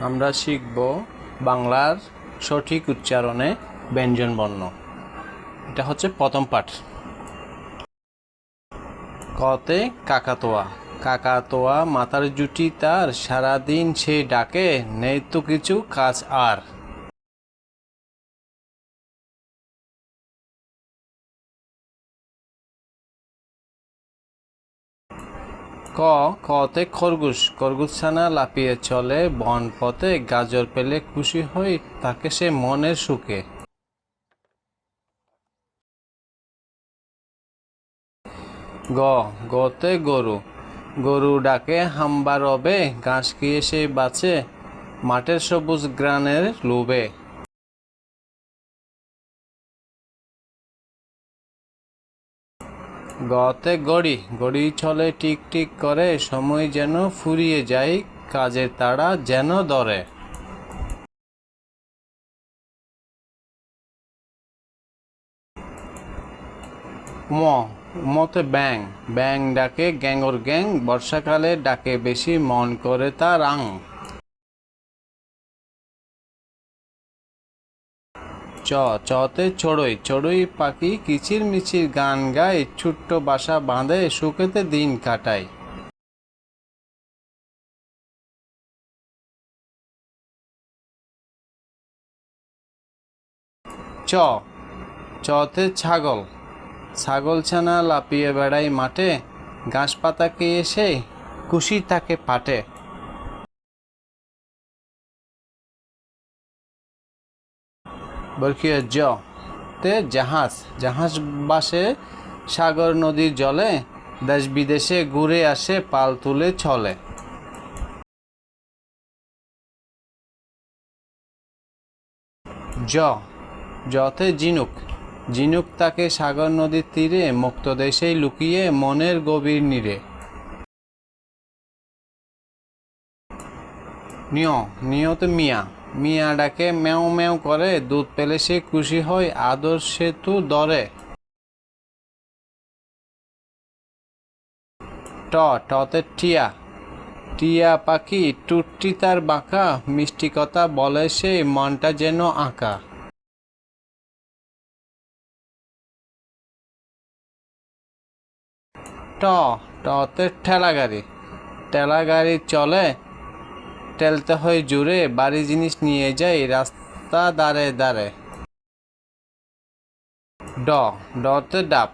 আমরা শিখব বাংলার সঠিক উচ্চারণে ব্যঞ্জন বর্ণ। এটা হচ্ছে প্রথম পাঠ। কতে কাকাতোয়া। কাকাতোয়া মাথার জুটি তার, সারাদিন সে ডাকে, নেই তো কিছু কাজ আর। ক কতে খরগোশ। খরগোশ ছানা লাপিয়ে চলে, বন পথে গাজর পেলে খুশি হই, তাকে সে মনের সুখে। গ, গতে গরু। গরু ডাকে, হাম্বা রবে, ঘাস খেয়ে সে বাঁচে, মাঠের সবুজ গ্রানের লোভে। গতে গড়ি গড়ি চলে টিক টিক করে, সময় যেন ফুরিয়ে যায়, কাজের তাড়া যেন দরে ম, মতে ব্যাং ব্যাং ডাকে গ্যাঙ্গর গ্যাং, বর্ষাকালে ডাকে বেশি মন করে তার আং চ, চতে চড়ই, চড়ুই পাখি কিচির মিচির গান গায়, ছোট্ট বাসা বাঁধে শুকেতে দিন কাটায়। চ, চতে ছাগল ছাগল ছানা লাপিয়ে বেড়াই মাঠে ঘাস পাতা খেয়ে এসে খুশি তাকে পাটে বরকিয়া জ। তে জাহাজ জাহাজ বাসে সাগর নদীর জলে, দেশ বিদেশে ঘুরে আসে, পাল তুলে চলে জ জতে জিনুক জিনুক তাকে সাগর নদীর তীরে, মুক্ত দেশেই লুকিয়ে মনের গভীর নীরে। নিয় নিয়ত মিয়া মিয়া ডাকে মেও মেও করে, দুধ পেলে সে খুশি হয়, আদর সেতু দরে ট, টতে টিয়া। টিয়া পাখি টুটটি তার বাঁকা, মিষ্টি কথা বলে সে, মনটা যেন আঁকা। ট, টতে ঠেলা গাড়ি ঠেলা গাড়ি চলে টেলতে হয় জুড়ে, বাড়ি জিনিস নিয়ে যাই রাস্তা দাঁড়ে দাঁড়ে ড, ডতে ডাব।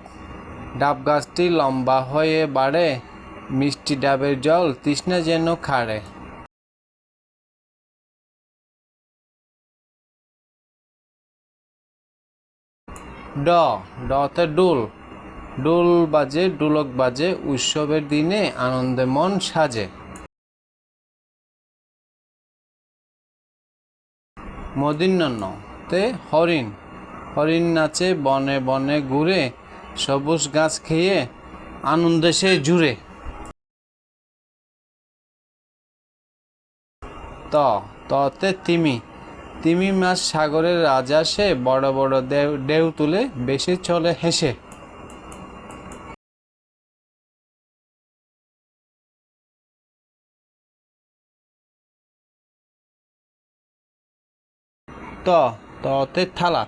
ডাব গাছটি লম্বা হয়ে বাড়ে, মিষ্টি ডাবের জল তৃষ্ণা যেন খাড়ে। ড, ডতে ডুল। ডুল বাজে, ডুলক বাজে, উৎসবের দিনে আনন্দে মন সাজে। মদিন্যন্ন তে হরিণ। হরিণ নাচে, বনে বনে ঘুরে, সবুজ গাছ খেয়ে, আনন্দে সে জুড়ে। ত, ততে তিমি। তিমি মাছ সাগরের রাজা সে বড় বড় দেউ তুলে বেশি চলে হেসে। ত, ততে থালা।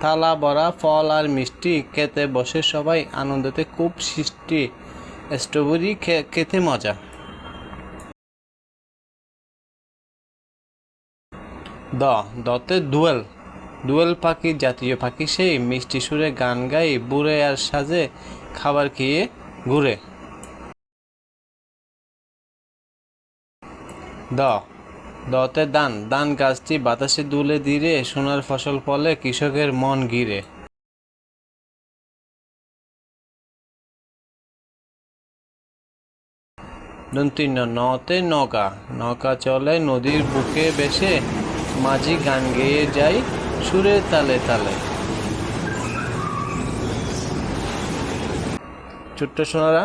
থালা ভরা ফল আর মিষ্টি খেতে বসে সবাই আনন্দতে খুব সৃষ্টি। স্ট্রবেরি খেতে মজা। দ, দতে দুয়েল। দুয়েল পাখি জাতীয় পাখি সেই মিষ্টি সুরে গান গাই, বুড়ে আর সাজে খাবার খেয়ে ঘুরে। দ দতে দান দান গাছটি বাতাসে দুলে দিরে সোনার ফসল ফলে কৃষকের মন গিরে। দন্তীর্ণ নতে নৌকা নৌকা চলে নদীর বুকে বেসে মাঝি গান গেয়ে যায় সুরে তালে তালে। ছোট্ট সোনারা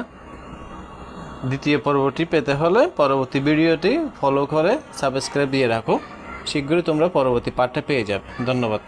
দ্বিতীয় পর্বটি পেতে হলে পরবর্তী ভিডিওটি ফলো করে সাবস্ক্রাইব দিয়ে রাখো। শীঘ্রই তোমরা পরবর্তী পাঠটা পেয়ে যাবে। ধন্যবাদ।